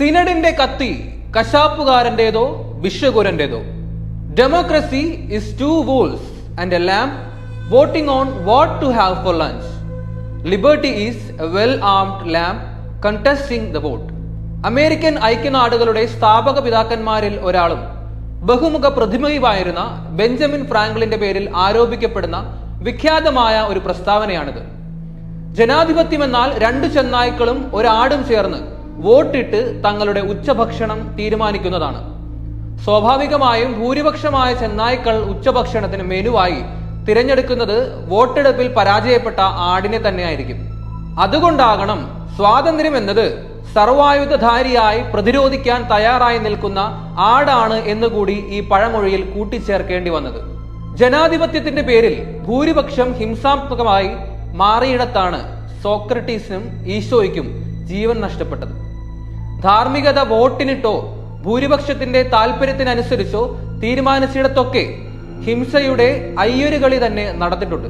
സിനഡിന്റെ കത്തി കശാപ്പുകാരന്റേതോ വിശ്വകുരന്റേതോ. Democracy is two wolves and a lamb voting on what to have for lunch liberty is a well armed lamb contesting the vote American ഐക്യനാടുകളുടെ സ്ഥാപക പിതാക്കന്മാരിൽ ഒരാളും ബഹുമുഖ പ്രതിമയുമായിരുന്ന Benjamin ഫ്രാങ്ക്ലിന്റെ പേരിൽ ആരോപിക്കപ്പെടുന്ന വിഖ്യാതമായ ഒരു പ്രസ്താവനയാണിത്. ജനാധിപത്യം എന്നാൽ രണ്ട് ചെന്നായ്ക്കളും ഒരാടും ചേർന്ന് വോട്ടിട്ട് തങ്ങളുടെ ഉച്ചഭക്ഷണം തീരുമാനിക്കുന്നതാണ്. സ്വാഭാവികമായും ഭൂരിപക്ഷമായ ചെന്നായ്ക്കൾ ഉച്ചഭക്ഷണത്തിന് മെനുവായി തിരഞ്ഞെടുക്കുന്നത് വോട്ടെടുപ്പിൽ പരാജയപ്പെട്ട ആടിനെ തന്നെയായിരിക്കും. അതുകൊണ്ടാകണം സ്വാതന്ത്ര്യം എന്നത് സർവായുധധാരിയായി പ്രതിരോധിക്കാൻ തയ്യാറായി നിൽക്കുന്ന ആടാണ് എന്നുകൂടി ഈ പഴമൊഴിയിൽ കൂട്ടിച്ചേർക്കേണ്ടി വന്നത്. ജനാധിപത്യത്തിന്റെ പേരിൽ ഭൂരിപക്ഷം ഹിംസാത്മകമായി മാറിയിടത്താണ് സോക്രട്ടീസിനും ഈശോയ്ക്കും ജീവൻ നഷ്ടപ്പെട്ടത്. ധാർമ്മികത വോട്ടിനിട്ടോ ഭൂരിപക്ഷത്തിന്റെ താല്പര്യത്തിനനുസരിച്ചോ തീരുമാനിച്ചിടത്തൊക്കെ ഹിംസയുടെ അയ്യൊരുകളി തന്നെ നടന്നിട്ടുണ്ട്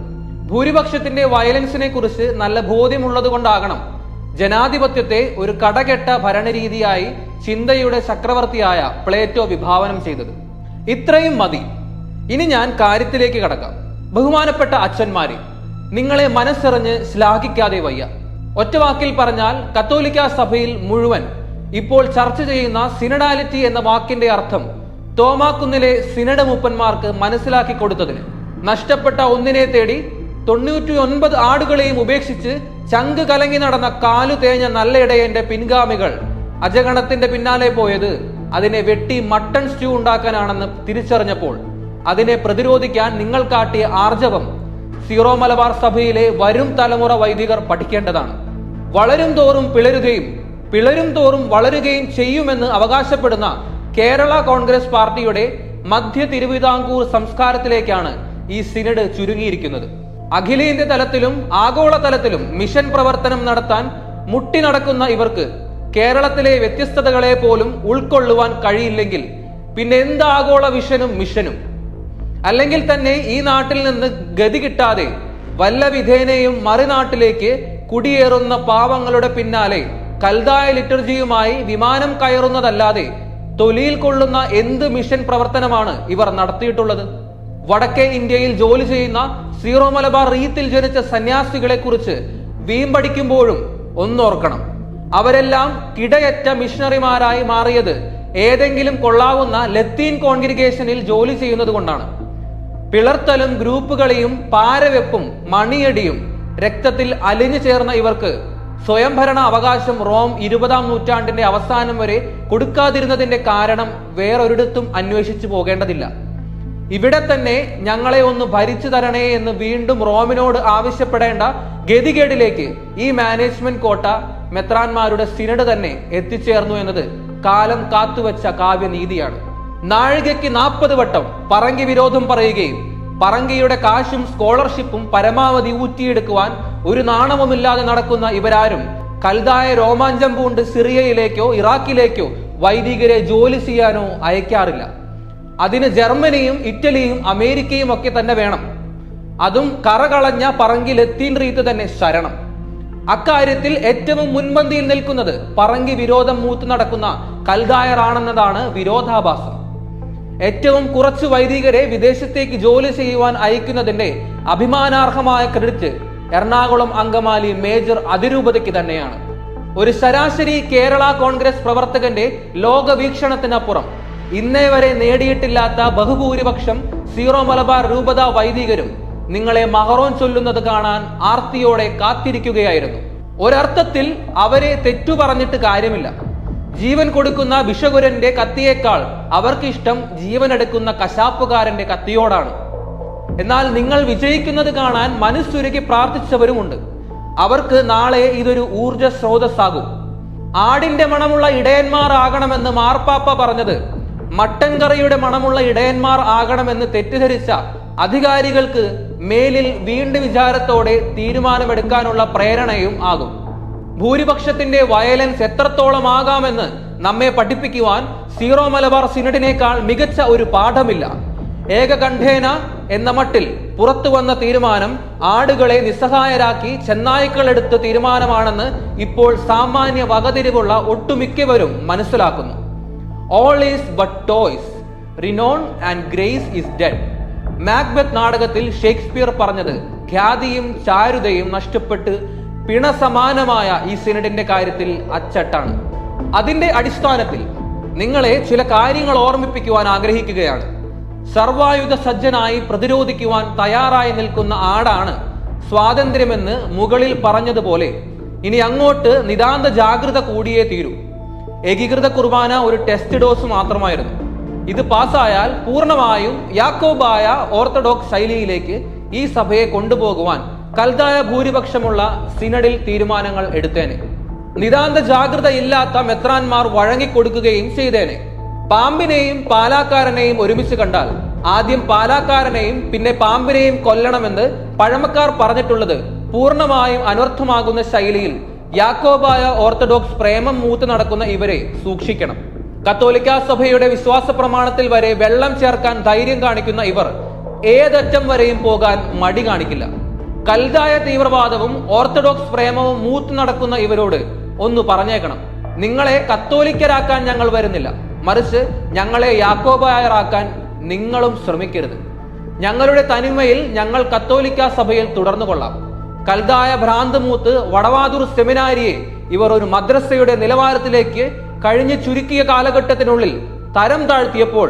ഭൂരിപക്ഷത്തിന്റെ വയലൻസിനെ കുറിച്ച് നല്ല ബോധ്യമുള്ളത് കൊണ്ടാകണം ജനാധിപത്യത്തെ ഒരു കടകെട്ട ഭരണരീതിയായി ചിന്തയുടെ ചക്രവർത്തിയായ പ്ലേറ്റോ വിഭാവനം ചെയ്തത്. ഇത്രയും മതി. ഇനി ഞാൻ കാര്യത്തിലേക്ക് കടക്കാം. ബഹുമാനപ്പെട്ട അച്ഛന്മാരെ നിങ്ങളെ മനസ്സറിഞ്ഞ് ശ്ലാഘിക്കാതെ വയ്യ. ഒറ്റവാക്കിൽ പറഞ്ഞാൽ കത്തോലിക്ക സഭയിൽ മുഴുവൻ ഇപ്പോൾ ചർച്ച ചെയ്യുന്ന സിനഡാലിറ്റി എന്ന വാക്കിന്റെ അർത്ഥം തോമാക്കുന്നിലെ സിനഡ് മൂപ്പന്മാർക്ക് മനസ്സിലാക്കി കൊടുത്തതിന്. നഷ്ടപ്പെട്ട ഒന്നിനെ തേടി തൊണ്ണൂറ്റി ഒൻപത് ആടുകളെയും ഉപേക്ഷിച്ച് ചങ്ക് കലങ്ങി നടന്ന കാലു തേഞ്ഞ നല്ലയിടയന്റെ പിൻഗാമികൾ അജഗണത്തിന്റെ പിന്നാലെ പോയത് അതിനെ വെട്ടി മട്ടൺ സ്റ്റ്യൂ ഉണ്ടാക്കാനാണെന്ന് തിരിച്ചറിഞ്ഞപ്പോൾ അതിനെ പ്രതിരോധിക്കാൻ നിങ്ങൾ കാട്ടിയ ആർജവം സീറോ മലബാർ സഭയിലെ വരും തലമുറ വൈദികർ പഠിക്കേണ്ടതാണ്. വളരും തോറും പിളരുകയും പിളരും തോറും വളരുകയും ചെയ്യുമെന്ന് അവകാശപ്പെടുന്ന കേരള കോൺഗ്രസ് പാർട്ടിയുടെ മധ്യ തിരുവിതാംകൂർ സംസ്കാരത്തിലേക്കാണ് ഈ സിനഡ് ചുരുങ്ങിയിരിക്കുന്നത്. അഖിലേന്ത്യ തലത്തിലും ആഗോള തലത്തിലും മിഷൻ പ്രവർത്തനം നടത്താൻ മുട്ടി നടക്കുന്ന ഇവർക്ക് കേരളത്തിലെ വ്യത്യസ്തതകളെ പോലും ഉൾക്കൊള്ളുവാൻ കഴിയില്ലെങ്കിൽ പിന്നെ എന്ത് ആഗോള വിഷനും മിഷനും? അല്ലെങ്കിൽ തന്നെ ഈ നാട്ടിൽ നിന്ന് ഗതി കിട്ടാതെ വല്ല വിധേനയും മറുനാട്ടിലേക്ക് കുടിയേറുന്ന പാവങ്ങളുടെ പിന്നാലെ കൽതായ ലിറ്റർജിയുമായി വിമാനം കയറുന്നതല്ലാതെ തൊലിയിൽ കൊള്ളുന്ന എന്ത് മിഷൻ പ്രവർത്തനമാണ് ഇവർ നടത്തിയിട്ടുള്ളത്? വടക്കേ ഇന്ത്യയിൽ ജോലി ചെയ്യുന്ന സീറോ മലബാർ റീത്തിൽ ജനിച്ച സന്യാസികളെ കുറിച്ച് വീമ്പടിക്കുമ്പോഴും ഒന്നോർക്കണം. അവരെല്ലാം കിടയറ്റ മിഷണറിമാരായി മാറിയത് ഏതെങ്കിലും കൊള്ളാവുന്ന ലത്തീൻ കോൺഗ്രിഗേഷനിൽ ജോലി ചെയ്യുന്നത് കൊണ്ടാണ്. പിളർത്തലും ഗ്രൂപ്പുകളെയും പാരവെപ്പും മണിയടിയും രക്തത്തിൽ അലിഞ്ഞു ചേർന്ന ഇവർക്ക് സ്വയംഭരണ അവകാശം റോം ഇരുപതാം നൂറ്റാണ്ടിന്റെ അവസാനം വരെ കൊടുക്കാതിരുന്നതിന്റെ കാരണം വേറൊരിടത്തും അന്വേഷിച്ചു പോകേണ്ടതില്ല. ഇവിടെ തന്നെ ഞങ്ങളെ ഒന്ന് ഭരിച്ചു തരണേ എന്ന് വീണ്ടും റോമിനോട് ആവശ്യപ്പെടേണ്ട ഗതികേടിലേക്ക് ഈ മാനേജ്മെന്റ് കോട്ട മെത്രാന്മാരുടെ സിനഡ് തന്നെ എത്തിച്ചേർന്നു എന്നത് കാലം കാത്തുവച്ച കാവ്യനീതിയാണ്. നാഴികയ്ക്ക് നാൽപ്പത് വട്ടം പറങ്കി വിരോധം പറയുകയും പറങ്കിയുടെ കാശും സ്കോളർഷിപ്പും പരമാവധി ഊറ്റിയെടുക്കുവാൻ ഒരു നാണവുമില്ലാതെ നടക്കുന്ന ഇവരാരും കൽതായ രോമാഞ്ചം പൂണ്ട് സിറിയയിലേക്കോ ഇറാഖിലേക്കോ വൈദികരെ ജോലി ചെയ്യാനോ അയക്കാറില്ല. അതിന് ജർമ്മനിയും ഇറ്റലിയും അമേരിക്കയും ഒക്കെ തന്നെ വേണം. അതും കറകളഞ്ഞ പറങ്കി ലത്തീൻ റീത്ത് തന്നെ ശരണം. അക്കാര്യത്തിൽ ഏറ്റവും മുൻപന്തിയിൽ നിൽക്കുന്നത് പറങ്കി വിരോധം മൂത്തു നടക്കുന്ന കൽതായറാണെന്നതാണ് വിരോധാഭാസം. ഏറ്റവും കുറച്ച് വൈദികരെ വിദേശത്തേക്ക് ജോലി ചെയ്യുവാൻ അയക്കുന്നതിന്റെ അഭിമാനാർഹമായ ക്രെഡിറ്റ് എറണാകുളം അങ്കമാലി മേജർ അതിരൂപതയ്ക്ക് തന്നെയാണ്. ഒരു ശരാശരി കേരള കോൺഗ്രസ് പ്രവർത്തകന്റെ ലോകവീക്ഷണത്തിനപ്പുറം ഇന്നേ വരെ നേടിയിട്ടില്ലാത്ത ബഹുഭൂരിപക്ഷം സീറോ മലബാർ രൂപത വൈദികരും നിങ്ങളെ മഹറോൻ ചൊല്ലുന്നത് കാണാൻ ആർത്തിയോടെ കാത്തിരിക്കുകയായിരുന്നു. ഒരർത്ഥത്തിൽ അവരെ തെറ്റു പറഞ്ഞിട്ട് കാര്യമില്ല. ജീവൻ കൊടുക്കുന്ന വിഷകുരന്റെ കത്തിയേക്കാൾ അവർക്ക് ഇഷ്ടം ജീവൻ എടുക്കുന്ന കശാപ്പുകാരന്റെ കത്തിയോടാണ്. എന്നാൽ നിങ്ങൾ വിജയിക്കുന്നത് കാണാൻ മനസ്സുരുക്കി പ്രാർത്ഥിച്ചവരുമുണ്ട്. അവർക്ക് നാളെ ഇതൊരു ഊർജ സ്രോതസ്സാകും ആടിന്റെ മണമുള്ള ഇടയന്മാർ ആകണമെന്ന് മാർപ്പാപ്പ പറഞ്ഞത് മട്ടൻ കറിയുടെ മണമുള്ള ഇടയന്മാർ ആകണമെന്ന് തെറ്റിദ്ധരിച്ച അധികാരികൾക്ക് മേലിൽ വീണ്ടും വിചാരത്തോടെ തീരുമാനമെടുക്കാനുള്ള പ്രേരണയും ആകും. ഭൂരിപക്ഷത്തിന്റെ വയലൻസ് എത്രത്തോളം ആകാമെന്ന് നമ്മെ പഠിപ്പിക്കുവാൻ സീറോ മലബാർ സിനഡിനേക്കാൾ മികച്ച ഒരു പാഠമില്ല. ഏകകണ്ഠേന എന്ന മട്ടിൽ പുറത്തു വന്ന തീരുമാനം ആടുകളെ നിസ്സഹായരാക്കി ചെന്നായ്ക്കളെടുത്ത തീരുമാനമാണെന്ന് ഇപ്പോൾ സാമാന്യ വകതിരിവുള്ള ഒട്ടുമിക്കവരും മനസ്സിലാക്കുന്നു. All is but toys renown and grace is dead Macbeth നാടകത്തിൽ ഷേക്സ്പിയർ പറഞ്ഞത് ഖ്യാതിയും ചാരുതയും നഷ്ടപ്പെട്ട് പിണസമാനമായ ഈ സിനഡിന്റെ കാര്യത്തിൽ അച്ചട്ടാണ്. അതിന്റെ അടിസ്ഥാനത്തിൽ നിങ്ങളെ ചില കാര്യങ്ങൾ ഓർമ്മിപ്പിക്കുവാൻ ആഗ്രഹിക്കുകയാണ്. സർവായുധ സജ്ജനായി പ്രതിരോധിക്കുവാൻ തയ്യാറായി നിൽക്കുന്ന ആടാണ് സ്വാതന്ത്ര്യമെന്ന് മുകളിൽ പറഞ്ഞതുപോലെ ഇനി അങ്ങോട്ട് നിതാന്ത ജാഗ്രത കൂടിയേ തീരൂ. ഏകീകൃത കുർബാന ഒരു ടെസ്റ്റ് ഡോസ് മാത്രമായിരുന്നു. ഇത് പാസ്സായാൽ പൂർണമായും യാക്കോബായ ഓർത്തഡോക്സ് ശൈലിയിലേക്ക് ഈ സഭയെ കൊണ്ടുപോകുവാൻ കൽതായ ഭൂരിപക്ഷമുള്ള സിനഡിൽ തീരുമാനങ്ങൾ എടുത്തേനെ. നിതാന്ത ജാഗ്രത ഇല്ലാത്ത മെത്രാന്മാർ വഴങ്ങിക്കൊടുക്കുകയും ചെയ്തേനെ. പാമ്പിനെയും പാലാക്കാരനെയും ഒരുമിച്ച് കണ്ടാൽ ആദ്യം പാലാക്കാരനെയും പിന്നെ പാമ്പിനെയും കൊല്ലണമെന്ന് പഴമക്കാർ പറഞ്ഞിട്ടുള്ളത് പൂർണമായും അനർത്ഥമാകുന്ന ശൈലിയിൽ യാക്കോബായ ഓർത്തഡോക്സ് പ്രേമം മൂത്ത് നടക്കുന്ന ഇവരെ സൂക്ഷിക്കണം. കത്തോലിക്ക സഭയുടെ വിശ്വാസ പ്രമാണത്തിൽ വരെ വെള്ളം ചേർക്കാൻ ധൈര്യം കാണിക്കുന്ന ഇവർ ഏതറ്റം വരെയും പോകാൻ മടി കാണിക്കില്ല. കൽതായ തീവ്രവാദവും ഓർത്തഡോക്സ് പ്രേമവും മൂത്ത് നടക്കുന്ന ഇവരോട് ഒന്ന് പറഞ്ഞേക്കണം. നിങ്ങളെ കത്തോലിക്കരാക്കാൻ ഞങ്ങൾ വരുന്നില്ല. മറിച്ച് ഞങ്ങളെ യാക്കോബായറാക്കാൻ നിങ്ങളും ശ്രമിക്കരുത്. ഞങ്ങളുടെ തനിമയിൽ ഞങ്ങൾ കത്തോലിക്ക സഭയിൽ തുടർന്നു കൊള്ളാം. കൽതായ ഭ്രാന്ത് മൂത്ത് വടവാതൂർ സെമിനാരിയെ ഇവർ ഒരു മദ്രസയുടെ നിലവാരത്തിലേക്ക് കഴിഞ്ഞു ചുരുക്കിയ കാലഘട്ടത്തിനുള്ളിൽ തരം താഴ്ത്തിയപ്പോൾ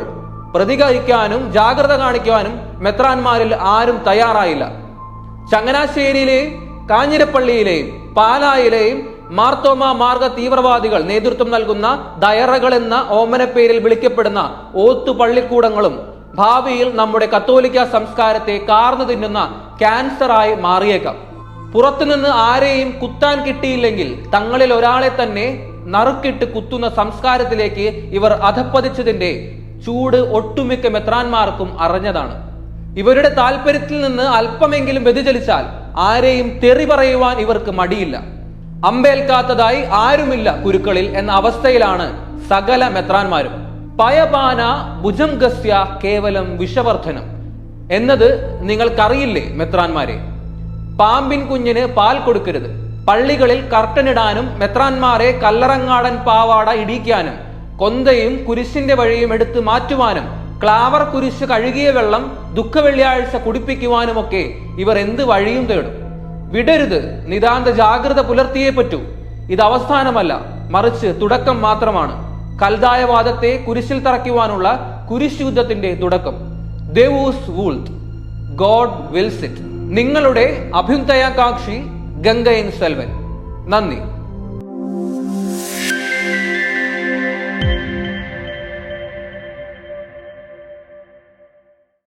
പ്രതികരിക്കാനും ജാഗ്രത കാണിക്കുവാനും മെത്രാന്മാരിൽ ആരും തയ്യാറായില്ല. ചങ്ങനാശ്ശേരിയിലെയും കാഞ്ഞിരപ്പള്ളിയിലെയും പാലായിലെയും മാർത്തോമ മാർഗ തീവ്രവാദികൾ നേതൃത്വം നൽകുന്ന ദയറകൾ എന്ന ഓമനപ്പേരിൽ വിളിക്കപ്പെടുന്ന ഓത്തു പള്ളിക്കൂടങ്ങളും ഭാവിയിൽ നമ്മുടെ കത്തോലിക്ക സംസ്കാരത്തെ കാർന്നു തിന്നുന്ന ക്യാൻസറായി മാറിയേക്കാം. പുറത്തുനിന്ന് ആരെയും കുത്താൻ കിട്ടിയില്ലെങ്കിൽ തങ്ങളിൽ ഒരാളെ തന്നെ നറുക്കിട്ട് കുത്തുന്ന സംസ്കാരത്തിലേക്ക് ഇവർ അധപ്പതിച്ചതിന്റെ ചൂട് ഒട്ടുമിക്ക മെത്രാന്മാർക്കും അറിഞ്ഞതാണ്. ഇവരുടെ താല്പര്യത്തിൽ നിന്ന് അല്പമെങ്കിലും വ്യതിചലിച്ചാൽ ആരെയും തെറി പറയുവാൻ ഇവർക്ക് മടിയില്ല. അമ്പേൽക്കാത്തതായി ആരുമില്ല കുരുക്കളിൽ എന്ന അവസ്ഥയിലാണ് സകല മെത്രാന്മാരും. പയപാന ഭുജംഗസ്യ കേവലം വിഷവർദ്ധനം എന്നത് നിങ്ങൾക്കറിയില്ലേ മെത്രാന്മാരെ? പാമ്പിൻ കുഞ്ഞിന് പാൽ കൊടുക്കരുത്. പള്ളികളിൽ കർട്ടനിടാനും മെത്രാന്മാരെ കല്ലറങ്ങാടൻ പാവാട ഇടിക്കാനും കൊന്തയും കുരിശിന്റെ വഴിയും എടുത്തു മാറ്റുവാനും ക്ലാവർ കുരിശ് കഴുകിയ വെള്ളം ദുഃഖ വെള്ളിയാഴ്ച കുടിപ്പിക്കുവാനുമൊക്കെ ഇവർ എന്ത് വഴിയും തേടും. വിടരുത് നിതാന്ത ജാഗ്രത പുലർത്തിയേ പറ്റൂ. ഇത് അവസാനമല്ല മറിച്ച് തുടക്കം മാത്രമാണ്. കൽതായവാദത്തെ കുരിശിൽ തറയ്ക്കുവാനുള്ള കുരിശ് യുദ്ധത്തിന്റെ തുടക്കം. ദേവൂസ് വൂൾത്ത് ഗോഡ് വിൽസിറ്റ് നിങ്ങളുടെ അഭ്യുദയാകാംക്ഷി ഗംഗയൻ സെൽവൻ. നന്ദി.